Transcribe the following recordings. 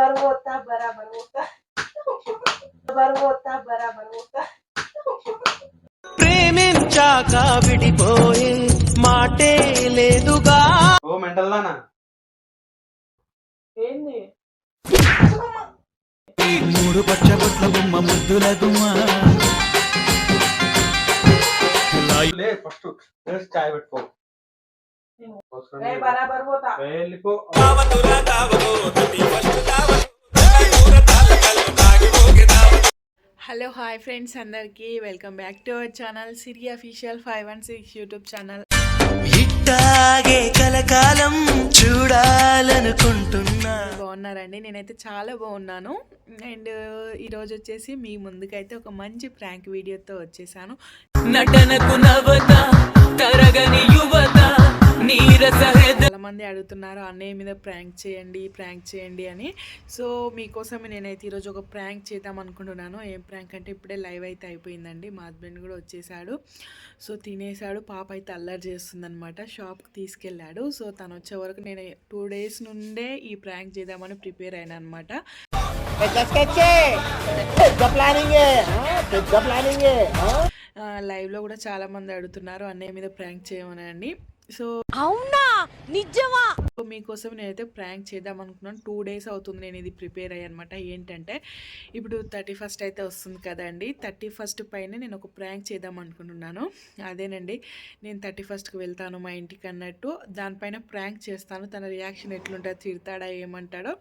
બરાબર હોતા બરાબર હોતા બરાબર હોતા બરાબર હોતા ప్రేమించాక విడిపోయే మాటే లేదుగా. ఓ మెంటల్ నానా ఏంది? మూడు పచ్చబొట్ల బొమ్మ ముద్దుల గుమ్మా. ఫస్ట్ ఛాయ్ పెట్టుకో. హలో హాయ్ ఫ్రెండ్స్ అందరికి. Welcome back to our channel Siri official five one six YouTube channel. ఇట్టాగే కలకాలం చూడాలనుకుంటున్నా. బాగున్నారండి? నేనైతే చాలా బాగున్నాను. అండ్ ఈరోజు వచ్చేసి మీ ముందుకైతే ఒక మంచి ప్రాంక్ వీడియోతో వచ్చేసాను. నటనకు నవత తరగని యువత. నీరస చాలా మంది అడుగుతున్నారు అన్నయ్య మీద ప్రాంక్ చేయండి ప్రాంక్ చేయండి అని. సో మీకోసం నేనైతే ఈరోజు ఒక ప్రాంక్ చేద్దాం అనుకుంటున్నాను. ఏం ప్రాంక్ అంటే ఇప్పుడే లైవ్ అయితే అయిపోయిందండి. మా హస్బెండ్ కూడా వచ్చేసాడు. సో తినేసాడు. పాప అయితే అల్లరి చేస్తుందనమాట షాప్కి తీసుకెళ్ళాడు. సో తను వచ్చే వరకు నేను టూ డేస్ నుండే ఈ ప్రాంక్ చేద్దామని ప్రిపేర్ అయినా అనమాట లైవ్లో కూడా చాలా మంది అడుగుతున్నారు అన్నయ్య మీద ప్రాంక్ చేయమనండి. సో అవునా? నిజమా? సో మీకోసం నేనైతే ప్రాంక్ చేద్దాం అనుకున్నాను. టూ డేస్ అవుతుంది నేను ఇది ప్రిపేర్ అయ్యి అనమాట ఏంటంటే ఇప్పుడు థర్టీ ఫస్ట్ అయితే వస్తుంది కదండి. థర్టీ ఫస్ట్ పైన నేను ఒక ప్రాంక్ చేద్దాం అనుకుంటున్నాను. అదేనండి నేను థర్టీ ఫస్ట్కి వెళ్తాను మా ఇంటికి అన్నట్టు దానిపైన ప్రాంక్ చేస్తాను. తన రియాక్షన్ ఎట్లుంటుందో తిడతాడా ఏమంటాడో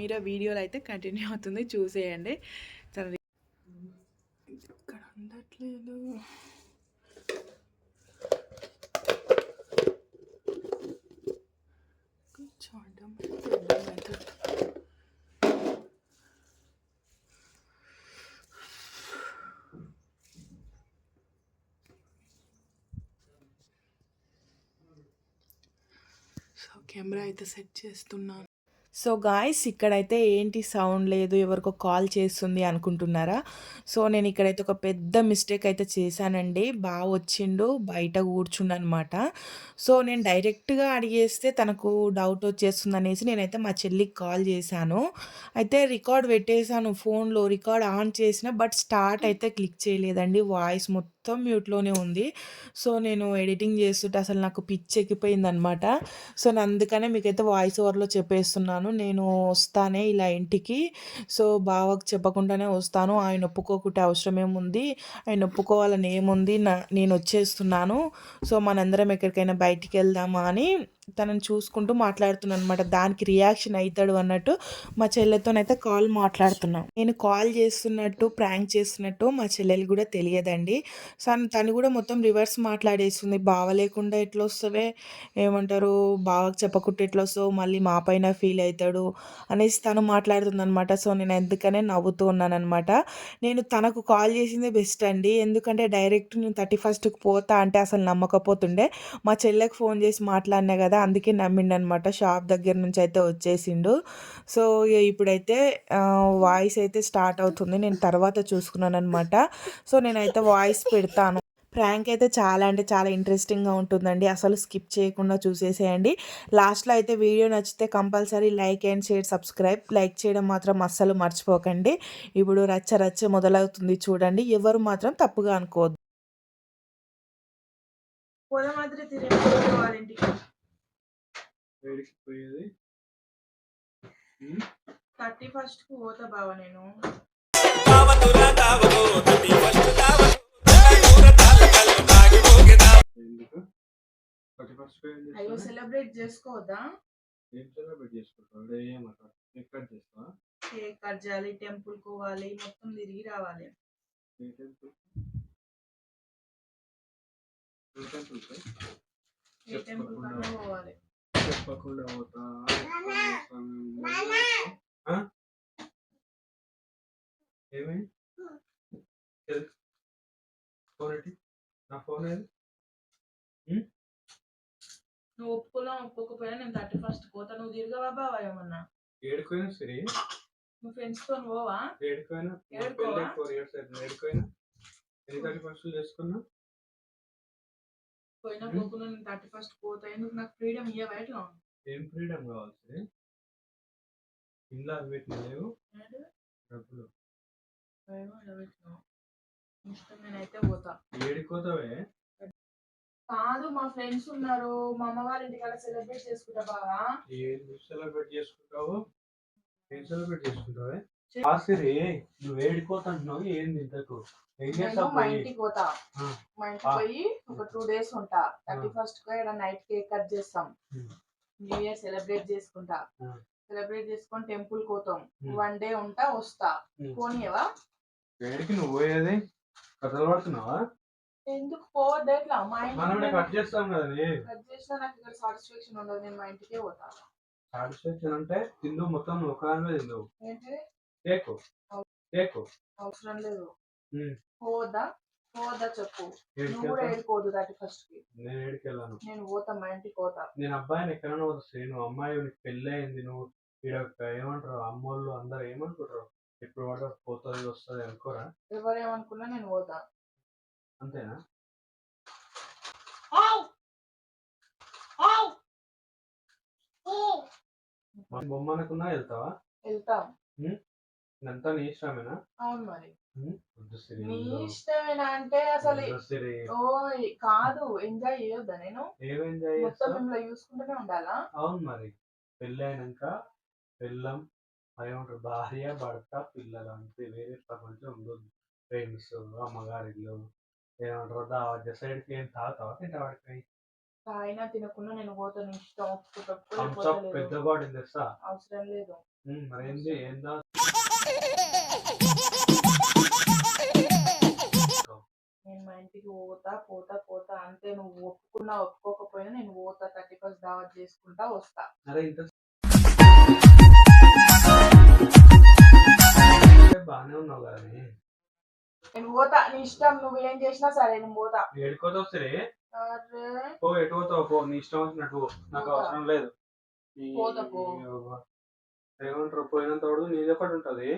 మీరు వీడియోలో అయితే కంటిన్యూ అవుతుంది. చూసేయండి. తన ఇక్కడ అందట్లేదు చూడడం అర్థమవుతుంది. సో కెమెరా అయితే సెట్ చేస్తున్నాను. సో గాయస్ ఇక్కడైతే ఏంటి సౌండ్ లేదు ఎవరికో కాల్ చేస్తుంది అనుకుంటున్నారా? సో నేను ఇక్కడైతే ఒక పెద్ద మిస్టేక్ అయితే చేశానండి. బాగా వచ్చిండు బయట కూర్చుండనమాట. సో నేను డైరెక్ట్గా అడిగేస్తే తనకు డౌట్ వచ్చేస్తుంది అనేసి నేనైతే మా చెల్లికి కాల్ చేశాను. అయితే రికార్డ్ పెట్టేశాను ఫోన్లో రికార్డ్ ఆన్ చేసిన బట్ స్టార్ట్ అయితే క్లిక్ చేయలేదండి వాయిస్ మొత్తం మొత్తం మ్యూట్లోనే ఉంది. సో నేను ఎడిటింగ్ చేస్తుంటే అసలు నాకు పిచ్చి ఎక్కిపోయింది అనమాట సో నేను అందుకనే మీకైతే వాయిస్ ఓవర్లో చెప్పేస్తున్నాను. నేను వస్తానే ఇలా ఇంటికి. సో బావకు చెప్పకుండానే వస్తాను. ఆయన ఒప్పుకోకుంటే అవసరం ఏముంది? ఆయన ఒప్పుకోవాలని ఏముంది? నా నేను వచ్చేస్తున్నాను. సో మనందరం ఎక్కడికైనా బయటికి వెళ్దామా అని తనని చూసుకుంటూ మాట్లాడుతున్నాను అనమాట దానికి రియాక్షన్ అవుతాడు అన్నట్టు మా చెల్లెతోనైతే కాల్ మాట్లాడుతున్నాం. నేను కాల్ చేస్తున్నట్టు ప్రాంక్ చేస్తున్నట్టు మా చెల్లెలు కూడా తెలియదండి. సో తను కూడా మొత్తం రివర్స్ మాట్లాడేస్తుంది. బావ లేకుండా ఎట్లా వస్తావే ఏమంటారు? బావకు చెప్పకుంటే ఎట్లా వస్తావు మళ్ళీ మా పైన ఫీల్ అవుతాడు అనేసి తను మాట్లాడుతుంది అనమాట సో నేను ఎందుకనే నవ్వుతూ ఉన్నాను అనమాట నేను తనకు కాల్ చేసిందే బెస్ట్ అండి. ఎందుకంటే డైరెక్ట్ నేను థర్టీ ఫస్ట్కి పోతా అంటే అసలు నమ్మకపోతుండే. మా చెల్లెకి ఫోన్ చేసి మాట్లాడినా కదా అందుకే నమ్మిండనమాట. షాప్ దగ్గర నుంచి అయితే వచ్చేసిండు. సో ఇప్పుడైతే వాయిస్ అయితే స్టార్ట్ అవుతుంది. నేను తర్వాత చూసుకున్నాను అనమాట సో నేనైతే వాయిస్ పెడతాను. ప్రాంక్ అయితే చాలా అంటే చాలా ఇంట్రెస్టింగ్గా ఉంటుందండి. అసలు స్కిప్ చేయకుండా చూసేసేయండి. లాస్ట్లో అయితే వీడియో నచ్చితే compulsory like and share subscribe. Like చేయడం మాత్రం అస్సలు మర్చిపోకండి. ఇప్పుడు రచ్చ రచ్చ మొదలవుతుంది చూడండి. ఎవరు మాత్రం తప్పుగా అనుకోవద్దు. పోయేది. థర్టీ ఫస్ట్కు పోతా బావ నేను. అయ్యో సెలబ్రేట్ చేసుకోవద్దా? ఏం సెలబ్రేట్ చేసుకుంటావు? ఏమంటారు ఎక్కడ చేస్తావా? కేక్ కట్ చేయాలి టెంపుల్ పోవాలి మొత్తం తిరిగి రావాలి. ఏ టెంపుల్? ఏ టెంపుల్ పోవాలి. చెప్పకుండా పోతా? ఏమి? ఫోన్ ఏంటి నా ఫోన్ ఏది? నువ్వు ఒప్పుకున్నా ఒప్పుకోకపోయినా నేను థర్టీ ఫస్ట్ పోతా. నువ్వు తిరగవా బావా ఏమన్నా? ఏడుకోయినా సరే? నువ్వు ఫ్రెండ్స్తో పోవా? ఏడుకోయినా? ఏడుకోవా? ఫోర్ ఇయర్స్ ఏడుకోయినా? ఎన్ని థర్టీ ఫస్ట్ చేసుకున్నా? పోయినా? పోకుండా నేను థర్టీ ఫస్ట్ పోతా. ఎందుకు? నాకు ఫ్రీడమ్ ఇయ్య బయట ఏం ఫ్రీడమ్ కావాల్సి ఇంట్లో అవి పెట్టిన లేవు? డబ్బులు. ఇష్టం నేనైతే పోతా. ఏడిపోతావే కాదు మా ఫ్రెండ్స్ ఉన్నారు. మా అమ్మ వాళ్ళ ఇంటికాడ సెలబ్రేట్ చేసుకుంటా బాగా ఏం సెలబ్రేట్ చేసుకుంటావు? ఏం సెలబ్రేట్ చేసుకుంటావే? ఆసిరి నువ్వు ఏడిపోతుంటున్నావు ఏంది ఇంతకు? ఏం నేను మా? ఇంటికి పోతా. మా ఇంటికి పోయి ఒక టూ డేస్ ఉంటా. థర్టీ ఫస్ట్కి ఇక్కడ నైట్ కేక్ కట్ చేస్తాం. Hmm. న్యూ ఇయర్ సెలబ్రేట్ చేసుకుంటా. సెలబ్రేట్ చేసుకొని టెంపుల్ పోతాం. వన్ డే ఉంటా వస్తా. Hmm. పోనీయవా? ఏడికి నువ్వు పోయేది? కథలు పడుతున్నావా? ఎందుకు పోవద్దు? ఎట్లా? మా మనం ఇంటికి కట్ చేస్తాం కదా కట్ చేసినా నాకు ఇక్కడ సాటిస్ఫాక్షన్ ఉండదు. నేను మా ఇంటికే పోతా. సాటిస్ఫాక్షన్ అంటే తిందు మొత్తం నువ్వు ఒకదానివే తిందు ఏంటి కేకు కేకు అవసరం లేదు. Hmm. చెప్పు. నువ్వు కూడా ఫస్ట్కి. నేను నేను పోతా మా ఇంటికి పోతా. నేను అబ్బాయిని ఎక్కడైనా వస్తాయి నువ్వు అమ్మాయి నీకు పెళ్ళి అయింది నువ్వు ఇక్కడ ఏమంటారు అమ్మోళ్ళు అందరు ఏమనుకుంటారు? ఇప్పుడు వాడు పోతుంది వస్తుంది అనుకోరా? ఎవరేమనుకున్నా నేను పోతా. అంతేనా? మన బొమ్మ అనుకున్నా వెళ్తావా? వెళ్తాం. ఇదంతా నీ ఇష్టమేనా? అవును మరి. నీ. ఇష్టమేనా అంటే అసలు. ఓయ్ కాదు ఎంజాయ్ చేయొద్దా నేను? ఏం ఎంజాయ్ మొత్తం మిమ్మల్ని చూసుకుంటూనే ఉండాలా? అవును మరి. పెళ్ళి అయినాక పెళ్ళం ఏమంటారు భార్య భర్త పిల్లలు అంతే. వేరే ప్రపంచం ఉండదు ఫ్రెండ్స్ అమ్మగారి ఇల్లు ఏమంటారు దావత్ సైడ్కి ఏం తాగుతావా తింటా వాడికి అయినా తినకుండా నేను పోతాను ఇష్టం. పెద్ద బాటిల్ తెస్తా అవసరం లేదు. మరేంది ఏందా? నేను మా ఇంటికి పోతా పోతా పోతా. అంతే నువ్వు ఒప్పుకున్నా ఒప్పుకోకపోయినా నేను పోతా థర్టీ ఫస్ట్ దావత్ చేసుకుంటా వస్తా. బాగానే ఉన్నావు కదా. నేను పోతా నీ ఇష్టం. నువ్వు ఏం చేసినా సరే నేను పోతా. ఏడుకోతావు సరే అరే. పో ఎటు పోతావు పో. నీ ఇష్టం వచ్చినట్టు. నాకు. అవసరం లేదు. పోతా పో. ఏమంటారు పోయినంత వరకు నీది ఒకటి ఉంటది.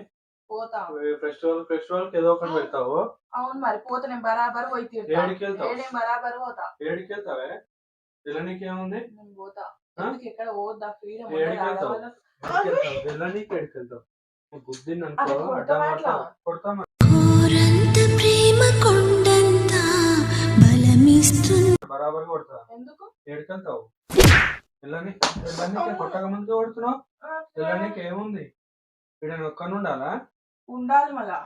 పోతా. ఫెస్టివల్ ఫెస్టివల్కి ఏదో ఒకటి పెడతావు. అవును మరి పోతా నేను బరాబర్ పోయి తీరుతా. ఏడికి వెళ్తావు? బరాబర్ పోతా. ఏడికి వెళ్తావే? పిల్లనికి ఏముంది? నేను పోతా. ఆ? ఎందుకు ఎక్కడ పోద్దా ఫ్రీడమ్ ఏడికి వెళ్తావు? ఏడికి వెళ్తావు? పిల్లనికి ఏడికి వెళ్తావు? అనుకో అడ్డం కొండంత బరాబర్ కొడతా. ఎందుకు? ఏడికి వెళ్తావు? పిల్లని పిల్లనికి కొట్టక ముందు కొడుతున్నావు? పిల్లనికి ఏముంది? ఇక్కడ ఒక్కను ఉండాలా? ఉండాలి మళ్ళా.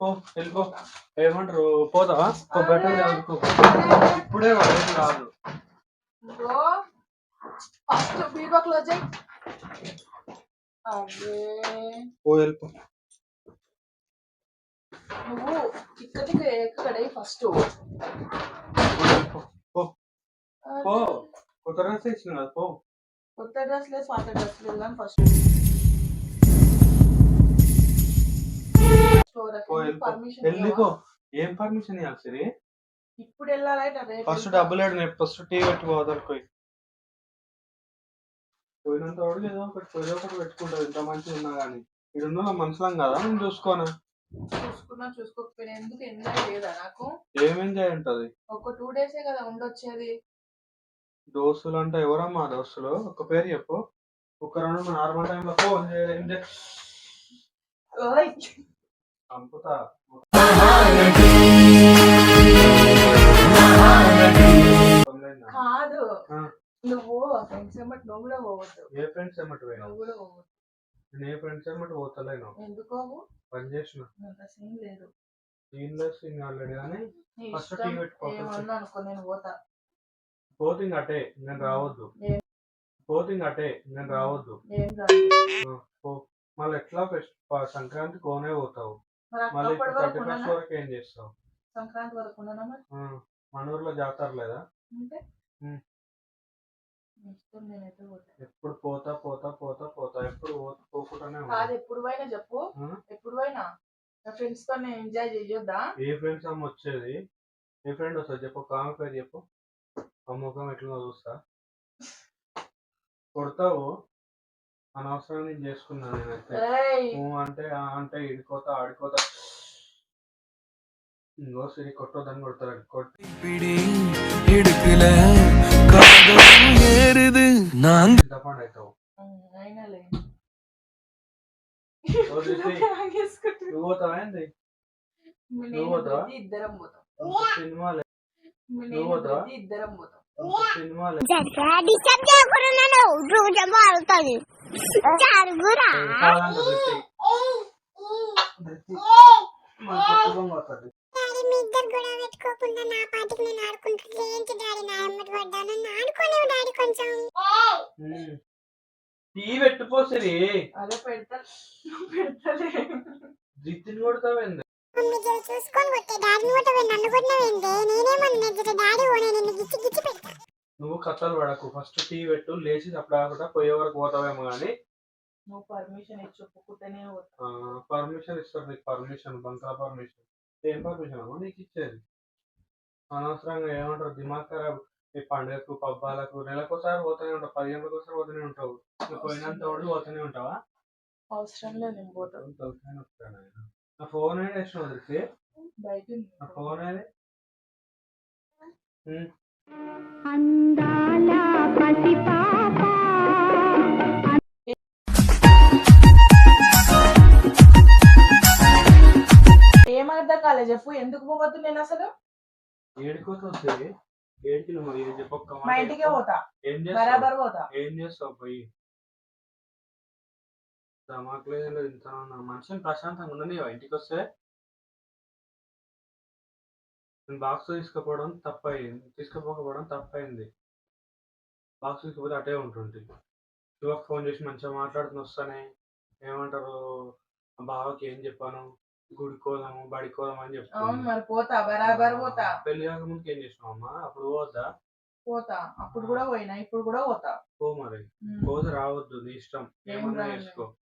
పో వెళ్ళిపో. ఏమంటారు పోతావా? బెటర్ చదువుకో ఇప్పుడే రాదు. ఫస్ట్ బీబా క్లోజ్ చేయి. అదే పో వెళ్ళిపో. నువ్వు ఇక్కడికి ఎక్కడే ఫస్ట్. పో, కొత్త డ్రెస్ కదా పో. కొత్త డ్రెస్ లేదు పాత డ్రెస్ లేదు ఫస్ట్. వెళ్ళిపో. ఏం పర్మిషన్ ఇవ్వాలి సిరి? ఇప్పుడు వెళ్ళాలంటే రేపు ఫస్ట్. డబ్బులు ఏడు నేను ఫస్ట్ టీ పెట్టి పోదనుకో పోయినంత వాడు ఏదో ఒకటి ఏదో ఒకటి పెట్టుకుంటావు. ఇంత మంచిగా ఉన్నా కానీ ఇక్కడ ఉన్న మనుషులం కదా నేను చూసుకోనా? చూసుకున్నా చూసుకోకపోయినా ఎందుకు ఎంజాయ్ లేదా నాకు? ఏం ఎంజాయ్ ఉంటది? ఒక టూ డేసే కదా ఉండొచ్చేది. దోస్తులు అంటే ఎవరమ్మా దోస్తులు? ఒక పేరు చెప్పు. ఒక రెండు నార్మల్ టైంలో ఫోన్. చంపుతా. కాదు. నువ్వు ఫ్రెండ్స్ ఏమట్ నువ్వు కూడా పోవద్దు. ఏ ఫ్రెండ్స్ ఏమటి పోయినా నువ్వు కూడా పోవద్దు. నేను ఏ ఫ్రెండ్స్ ఏమటి పోతలేను ఎందుకు? పని చేసిన. సీన్ లేదు. దీనిలో సింగ్ ఆల్రెడీ కానీ ఇష్టం టీ పెట్టుకో, అనుకో నేను పోతా. పోతింగ్ అటే నేను రావద్దు. పోతింగ్ అటే నేను రావద్దు. మళ్ళీ ఎట్లా ఫెస్ట్ సంక్రాంతి కోనే పోతావు. మళ్ళీ థర్టీ ఫస్ట్ వరకు ఏం చేస్తావు? సంక్రాంతి వరకు మన ఊర్లో జాతర లేదా? ఎప్పుడు పోతా. పోతా పోతా పోతా ఎప్పుడు పోకుండానే కాదు ఎప్పుడు పోయినా చెప్పు? ఎప్పుడు పోయినా? ఫ్రెండ్స్తో ఎంజాయ్ చేయొద్దా ఏ ఫ్రెండ్స్ అమ్మ వచ్చేది? ఏ ఫ్రెండ్ వస్తుంది చెప్పు ఒక ఆమె పేరు చెప్పు. ముఖం ఎట్లా చూస్తా. కొడతావు అనవసరం నేను చేసుకున్నాను నేనైతే. అంటే అంటే ఇడిపోతా ఆడిపోతా. ఇంకో సిరి కొట్టొద్దని కొడతారు. కొట్టి అవుతావు? నువ్వు పోతావా ఇద్దరం మారుతుంది జరుగురా. డాడీ మీ ఇద్దరు గొడవ పెట్టుకోకుండా నా పాటికి నేను ఆడుకుంటుంది ఏంటి డాడీ నా ఎమ్మటి పడ్డా నన్ను ఆడుకోలేవు డాడీ కొంచెం. టీ పెట్టుకోసరి అదే పెడతా. పెడతలే. జిత్తిని కొడతావేంది? మమ్మీ జర చూసుకొని కొట్టే. డాడీని కొట్టవే నన్ను కొట్టినవేందే? నేనేమన్నా డాడీ ఓనే నిన్ను గిచ్చి గిచ్చి పెడతా నువ్వు కథలు పడకు. ఫస్ట్ టీ పెట్టు లేచి అప్పుడు కాకుండా పోయే వరకు పోతావేమో కానీ నువ్వు పర్మిషన్ ఇచ్చి ఒప్పుకుంటేనే పర్మిషన్ ఇస్తారు నీకు పర్మిషన్ బంకా పర్మిషన్ ఏం పర్మిషన్ అమ్మా? నీకు ఇచ్చేది. అనవసరంగా ఏమంటారు? దిమాగ్ ఖరాబ్ ఈ పండుగకు పబ్బాలకు నెలకోసారి పోతూనే ఉంటావు పదిహేనులకు ఒకసారి పోతూనే ఉంటావు. నువ్వు పోయినంత వాడు పోతూనే ఉంటావా? అవసరం లేదు నేను. నా ఫోన్ ఏది వేసిన వదిలితే బయట. నా ఫోన్ ఏది? ఉమ్. ఏం అర్థం కాలే చెప్పు ఎందుకు పోవద్దు నేను అసలు? ఏడుకోతుంది ఏడికి నువ్వు ఏం చెప్పొక్క మాట మా ఇంటికే. పోతా. ఏం బరాబర్ పోతా. ఏం చేస్తావు పోయి? దమాక్ లేదు ఇంత మనిషిని ప్రశాంతంగా ఉండని ఇంటికి వస్తే బాక్స్ తీసుకుపోవడం తప్పయింది. తీసుకుపోకపోవడం తప్పయింది బాక్స్ తీసుకుపోతే అటే ఉంటుంది శివకు ఫోన్ చేసి మంచిగా మాట్లాడుతున్న వస్తానే. ఏమంటారు? బావకి ఏం చెప్పాను? బడికి పోదాము అని చెప్తాను మరి పోతా బరాబర్ పోతా. పెళ్ళి కాక ముందుకు ఏం చేసినావు అమ్మా? అప్పుడు పోవద్దా? పోతా. అప్పుడు కూడా పోయినా ఇప్పుడు కూడా పోతా. పో మరి. పోతే రావద్దు నీ ఇష్టం. ఏం ఏమన్నా. చేసుకో.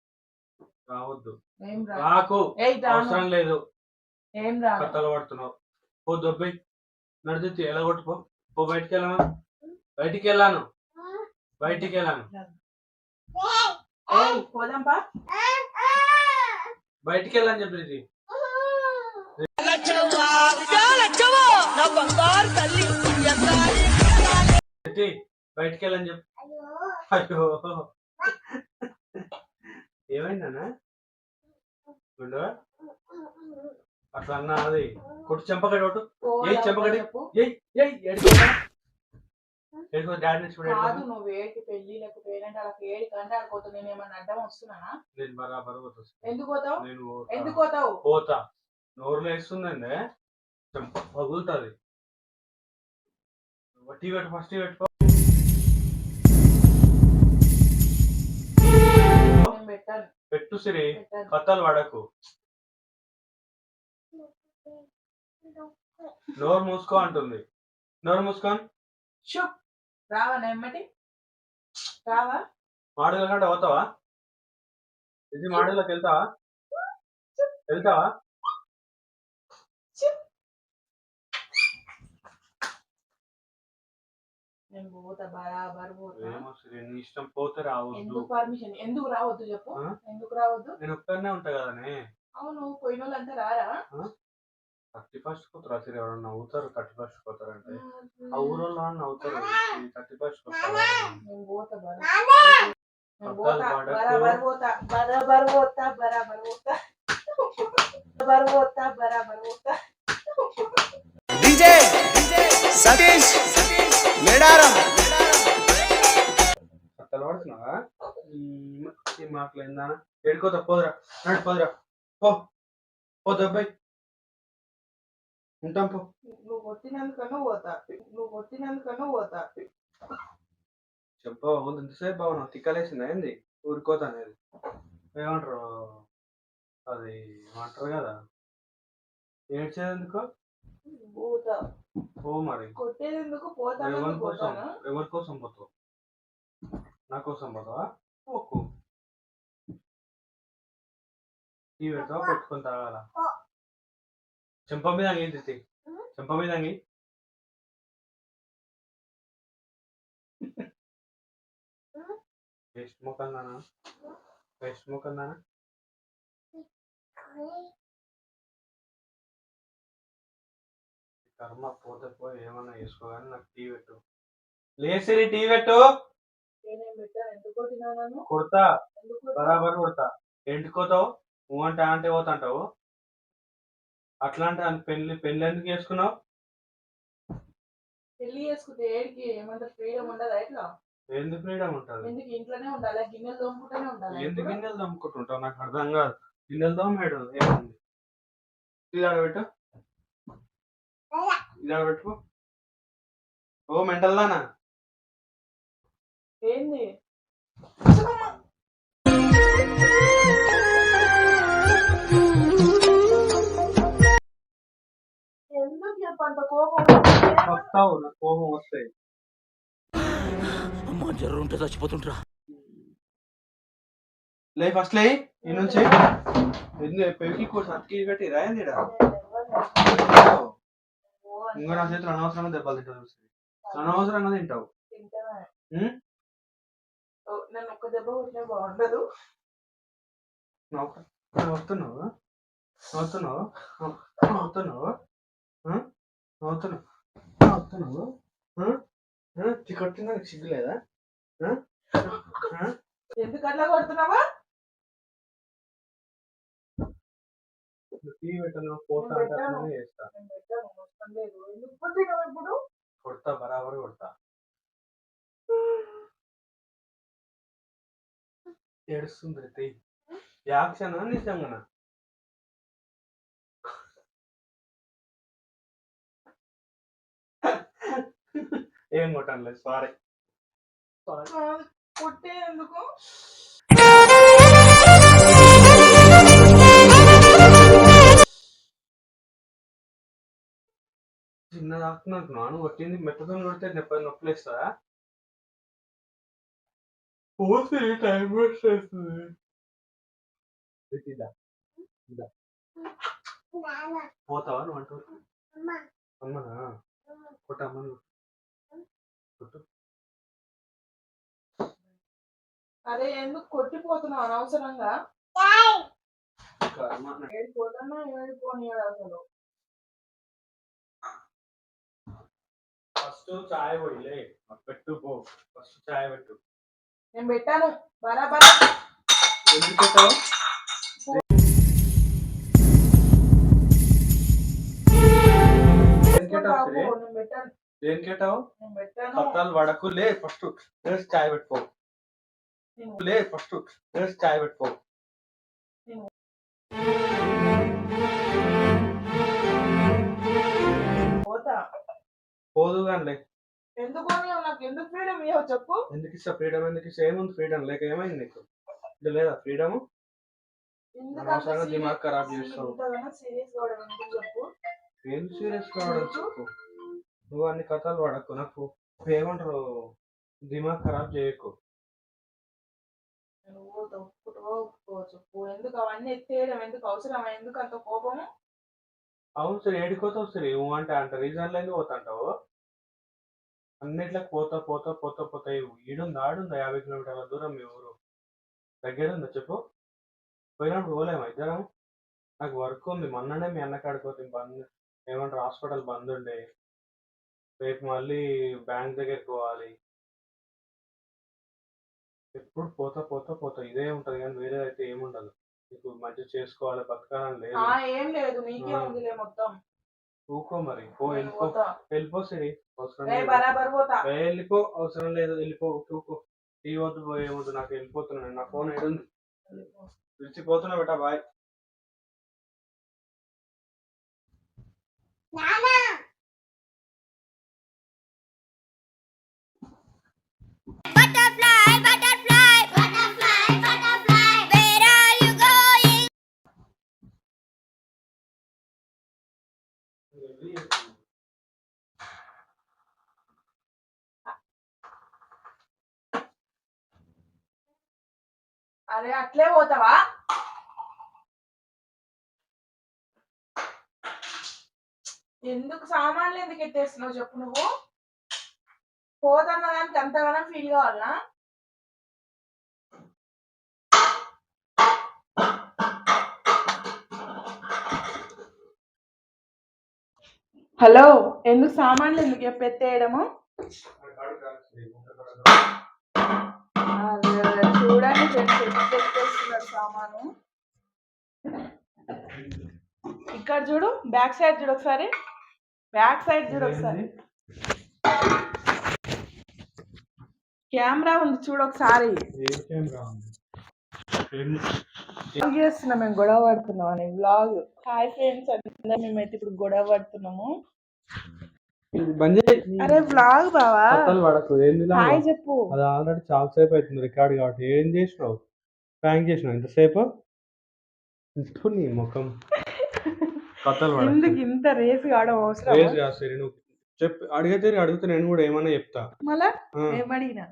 రావద్దు. రా రాకు. అవసరం లేదు. ఏం రాను. కథలు పడుతున్నావు. పో దొబ్బై. నడిచి ఎలా కొట్టుకో పో. బయటికి వెళ్ళాను బయటికి వెళ్ళాను బయటికి వెళ్ళాను బయటికి వెళ్ళని ఎత్తి, బయటికి వెళ్ళని చెప్పు. అయ్యో. ఏమైందన్నా గుండు అట్లా అన్నా అది. కొట్టు చెంపకడి ఒకటి ఏయ్ పోదాంపా చెప్పకండి. చెప్పు. ఏయ్ ఏయ్ ఎడుకో ఎడుకో డాడీ నుంచి కూడా కాదు ఎడుకో. నువ్వు ఏడికి పెళ్ళిళ్ళకు పేరెంట్ అలా ఏడి కంటే నేను ఏమన్నా అడ్డం వస్తున్నానా? నేను బరాబర్ పోతా. ఎందుకు పోతావు? నేను ఎందుకు పోతా. పోతావు? పోతా. నోరు లేస్తుందండి చెంప పగులుతుంది. టీ పెట్టు ఫస్ట్ టీ పెట్టుకో. పెట్టు సిరి. కథలు పడకు. నోరు మూసుకో అంటుంది. నోరు మూసుకొని షుప్ రావా నెమ్మటి రావా? మాడుగుల కంటే పోతావా? ఇది మాడుగులకు వెళ్తావా? వెళ్తావా? నేను పోతా బరాబర్ పోతా. నీ ఇష్టం పోతే రావద్దు. ఎందుకు పర్మిషన్? ఎందుకు రావద్దు చెప్పు? ఎందుకు రావద్దు? నేను ఒక్కనే ఉంటా కదనే అవును పోయిన వాళ్ళంతా రారా థర్టీ ఫస్ట్ పోతారా సిరి ఎవరన్నా నవ్వుతారు థర్టీ ఫస్ట్ పోతారంటే ఆ ఊరోళ్ళు అని నవ్వుతారు థర్టీ ఫస్ట్ పోతా పోతా పోతా పోతా పోతా. పోతా పోతా. డీజే! సతీష్! మేడారం! కథలు పడుతున్నావా? ఈ- ఈ మాటలు ఏందా ఎడుకోతా పోదురా నడు పోదురా. పో పో దబ్బాయి ఉంటాం పో. నువ్వు కొట్టినందుకన్నా పోతా. నువ్వు కొట్టినందుకన్నా పోతా. చెప్ప ముందు ఎంతసేపు బాగున్నావు. తిక్కలేసిందా ఏంది? ఊరుకోతా అనేది ఏమంటారు? అది ఏమంటారు కదా? ఏడ్చేది ఎందుకు? పోతా. పో మరి. కొట్టేందుకు పోతాను ఎవరి కోసం? ఎవరి కోసం పోతావు? నా కోసం పోతావా? పోకు. టీ పెడతావా కొట్టుకొని తాగాల? చెంప మీద తిత్తి చెంప మీద వేస్ట్ మొక్కలు నానా? వేస్ట్ మొక్కలు నానా? కర్మ పోతే పోయి ఏమన్నా వేసుకో కానీ నాకు టీ పెట్టు. లేసిరి టీ పెట్టు. కొడతా? బరాబర్ కొడతా. ఎంటుకోతావు నువ్వు అంటే అంటే పోతాంటావు? అట్లాంటి అని పెళ్ళి పెళ్ళి ఎందుకు చేసుకున్నావు? పెళ్ళి చేసుకుంటే ఏడికి? ఏమంటారు ఫ్రీడమ్ ఉండదా ఎట్లా? ఎందుకు ఫ్రీడమ్ ఉంటుంది? ఎందుకు ఇంట్లోనే ఉండాలి? గిన్నెలు తోముకుంటూనే ఉండాలి ఎందుకు గిన్నెలు దమ్ముకుంటుంటావు నాకు అర్థం కాదు. గిన్నెలు దమ్మేడు ఏముంది? ఇది ఆడబెట్టు. ఇది ఆడబెట్టుకో. ఓ మెంటల్ దానా? ఏంది? అంత కోపం వస్తావు కోపం వస్తాయి. అమ్మ జ్వరం ఉంటే చచ్చిపోతుంటరా లే ఫస్ట్ లే ఈ నుంచి. పెళ్ళి కోసం అతికి కట్టి రాయండి ఇంకా నా చేతులు అనవసరంగా దెబ్బలు తింటావు అనవసరంగా తింటావు. నన్ను ఒక్క దెబ్బ కొట్టినా బాగుండదు. నవ్వు- నవ్వుతున్నావు నవ్వుతున్నావు నవ్వుతున్నావు ఆ? కొట్టినా నీకు సిగ్గు లేదా? ఎందుకు అట్లా కొడుతున్నావా? పెట్టను పోతా అంటే చేస్తా. కొట్టినావు ఇప్పుడు? కొడతా బరాబర్ కొడతా. ఏడుస్తుంది యాక్షన్ నిజంగా ఏం కొట్టనులేదు సారీ. సారీ. కొట్టే ఎందుకు? చిన్న తాకుతున్నాను నాను కొట్టింది మెత్తతో కొడితే నొప్పి నొప్పిలేస్తుందా పోతే టైం వేస్ట్ అవుతుంది. పోతావా నువ్వు అంటూ అమ్మనా? కొట్టమ్మను అరే ఎందుకు కొట్టిపోతున్నావు అనవసరంగా? కర్మ. ఏడిపోతున్నా అసలు. ఫస్ట్ చాయ్ పోయిలే పెట్టు పో. ఫస్ట్ చాయ్ పెట్టు. నేను పెట్టాను. బరాబర్ ఎందుకు పెట్టావు? పెట్టాను. నేను పెట్టాను. కత్తాలు పడకు లే ఫస్ట్ లేచి చాయ్ పెట్టుకో. లే ఫస్ట్ లేచి చాయ్ పెట్టుకో. పోదు కానీ ఎందుకు నాకు ఎందుకు ఫ్రీడమ్ ఇవ్వవు చెప్పు. ఎందుకు ఇస్తా ఫ్రీడమ్ ఎందుకు ఇస్తా ఏముంది ఫ్రీడమ్? లేక ఏమైంది నీకు? ఇది లేదా ఫ్రీడమ్? అనవసరంగా దిమాగ్ ఖరాబ్ చేస్తావు. సీరియస్ కావడం ఎందుకు చెప్పు. ఏం సీరియస్ కావడం చెప్పు. నువ్వు అన్ని కథలు పడకు నాకు ఏమంటారు దిమాగ్ ఖరాబ్ చేయకు. నువ్వు చెప్పు ఎందుకు అవన్నీ ఎత్తేయడం? ఎందుకు అవసరం? ఎందుకు అంత కోపము? అవును సరే ఏడిపోతావు సరే? ఏమో అంటే అంట రీజన్ లేదు పోతాంటావు. అన్నిట్లకు పోతా పోతా పోతా పోతా. ఈడుంది ఆడుందా? యాభై కిలోమీటర్ల దూరం మీ ఊరు. దగ్గర ఉందా చెప్పు. పోయినప్పుడు పోలేమా ఇద్దరం? నాకు వర్క్ ఉంది. మొన్ననే మీ అన్న కాడిపోతే బంద్ ఏమంటారు హాస్పిటల్ బంద్ ఉండే. రేపు మళ్ళీ బ్యాంక్ దగ్గరికి పోవాలి. ఎప్పుడు పోతా పోతా పోతా. ఇదే ఉంటది కానీ వేరే అయితే ఏముండదు నీకు మంచి చేసుకోవాలి బతకాలని లేదు. ఆ ఏం లేదు. ఉందిలే మొత్తం. ఊకో మరి. పో వెళ్ళిపో. పోతా. వెళ్ళిపో సిరి. అవసరం లేదు. బరాబర్ పోతా. ఏ, వెళ్ళిపో. అవసరం లేదు. వెళ్ళిపో. ఊకో టీ వద్దు పో ఏమొద్దు నాకు వెళ్ళిపోతున్నాను. నా ఫోన్ ఏడుంది. విడిచిపోతున్నా బేటా బాయ్. అరే అట్లే పోతావా? ఎందుకు సామాన్లు ఎందుకు ఎత్తేస్తున్నావు చెప్పు నువ్వు? పోతన్న దానికి అంతగానో ఫీల్ కావాలనా? హలో ఎందుకు సామాన్లు ఎందుకు చెప్పెత్తేయడము చూడండి సామాను? ఇక్కడ చూడు బ్యాక్ సైడ్ చూడు ఒకసారి. బ్యాక్ సైడ్ చూడు ఒకసారి. కెమెరా ఉంది చూడు ఒకసారి. చేస్తున్నాం మేము గొడవ పడుతున్నాం అని వ్లాగ్ హాయ్ ఫ్రెండ్స్ అందరం మేమైతే ఇప్పుడు గొడవ పడుతున్నాము. అరే వ్లాగ్ బావా? హాయ్ చెప్పు. అది ఆల్రెడీ చాలా సేపు అవుతుంది రికార్డ్ కాబట్టి. ఏం చేసినావు? ప్రాంక్ చేసినావు ఇంతసేపు? ఇప్పుడు నీ ముఖం. కథలు. ఎందుకు ఇంత రేస్ కావడం అవసరం రేజ్ కాదు సరే నువ్వు చెప్పి. అడిగితే అడిగితే నేను కూడా ఏమన్నా చెప్తా. మళ్ళా? ఏమడిగినా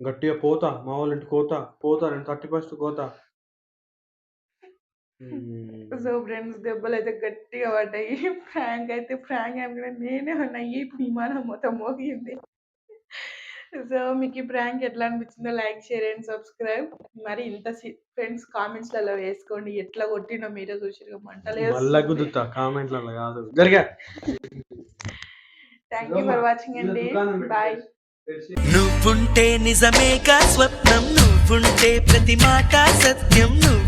గట్టిగా పోతా మా వాళ్ళ ఇంటికి పోతా పోతా నేను థర్టీ ఫస్ట్ మ్మ్. సో ఫ్రెండ్స్ దెబ్బలు అయితే గట్టిగా పడ్డాయి. ఫ్రాంక్ అయితే ఫ్రాంక్ అనుకున్నా నేనే ఉన్నాయి విమానం మొత్తం మోగింది. సో మీకు ఈ ప్రాంక్ ఎట్లా అనిపించిందో లైక్ షేర్ అండ్ సబ్స్క్రైబ్. మరి ఇంత ఫ్రెండ్స్ కామెంట్స్లలో వేసుకోండి ఎట్లా కొట్టినో మీరే చూసిరు మంటలు మళ్ళా కుదురుతా కామెంట్లలో కాదు. థ్యాంక్ యూ ఫర్ వాచింగ్ అండి. బాయ్ నువ్వుంటే నిజమేగా స్వప్నం నువ్వుంటే ప్రతి మాట సత్యం నువ్వు